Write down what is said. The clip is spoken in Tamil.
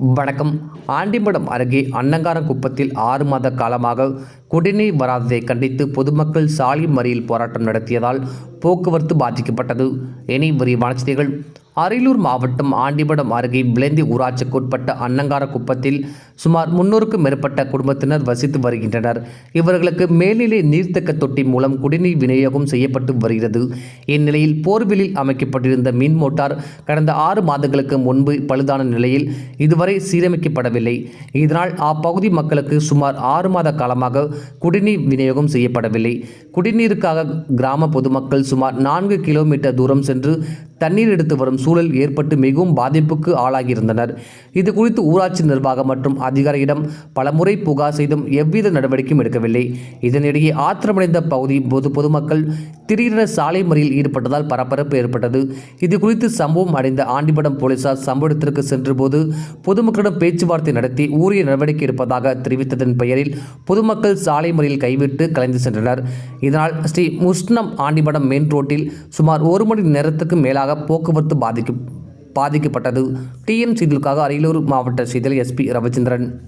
வணக்கம். ஆண்டிமடம் அருகே அன்னங்காரக்குப்பத்தில் ஆறு மாத காலமாக குடிநீர் வராததை கண்டித்து பொதுமக்கள் சாலை மறியல் போராட்டம் நடத்தியதால் போக்குவரத்து பாதிக்கப்பட்டது. இனி விரிவான செய்திகள். அரியலூர் மாவட்டம் ஆண்டிபடம் அருகே விளைந்தி ஊராட்சிக்குட்பட்ட அன்னங்காரக்குப்பத்தில் சுமார் முன்னூறுக்கும் மேற்பட்ட குடும்பத்தினர் வசித்து வருகின்றனர். இவர்களுக்கு மேல்நிலை நீர்த்தக்க தொட்டி மூலம் குடிநீர் விநியோகம் செய்யப்பட்டு வருகிறது. இந்நிலையில் போர்வெளியில் அமைக்கப்பட்டிருந்த மின் மோட்டார் கடந்த ஆறு மாதங்களுக்கு முன்பு பழுதான நிலையில் இதுவரை சீரமைக்கப்படவில்லை. இதனால் அப்பகுதி மக்களுக்கு சுமார் ஆறு மாத காலமாக குடிநீர் விநியோகம் செய்யப்படவில்லை. குடிநீருக்காக கிராம பொதுமக்கள் சுமார் நான்கு கிலோமீட்டர் தூரம் சென்று தண்ணீர் எடுத்து வரும் சூழல் ஏற்பட்டு மிகவும் பாதிப்புக்கு ஆளாகியிருந்தனர். இது குறித்து ஊராட்சி நிர்வாகம் மற்றும் அதிகாரியிடம் பலமுறை புகார் செய்தும் எவ்வித நடவடிக்கையும் எடுக்கவில்லை. இதனிடையே ஆத்திரமடைந்த பகுதி பொது பொதுமக்கள் திடீரென சாலை மறியலில் ஈடுபட்டதால் பரபரப்பு ஏற்பட்டது. இது குறித்து சம்பவம் அடைந்த ஆண்டிபடம் போலீசார் சம்பவ இடத்திற்கு சென்றபோது பொதுமக்களிடம் பேச்சுவார்த்தை நடத்தி உரிய நடவடிக்கை எடுப்பதாக தெரிவித்ததன் பெயரில் பொதுமக்கள் சாலை மறியல் கைவிட்டு கலைந்து சென்றனர். இதனால் ஸ்ரீ முஸ்னம் ஆண்டிபடம் மெயின் ரோட்டில் சுமார் ஒரு மணி நேரத்துக்கு மேலாக போக்குவரத்து பாதிக்கும் பாதிக்கப்பட்டது. டிஎம் செய்திகளுக்காக அரியலூர் மாவட்ட செய்தியில் எஸ்பி ரவிச்சந்திரன்.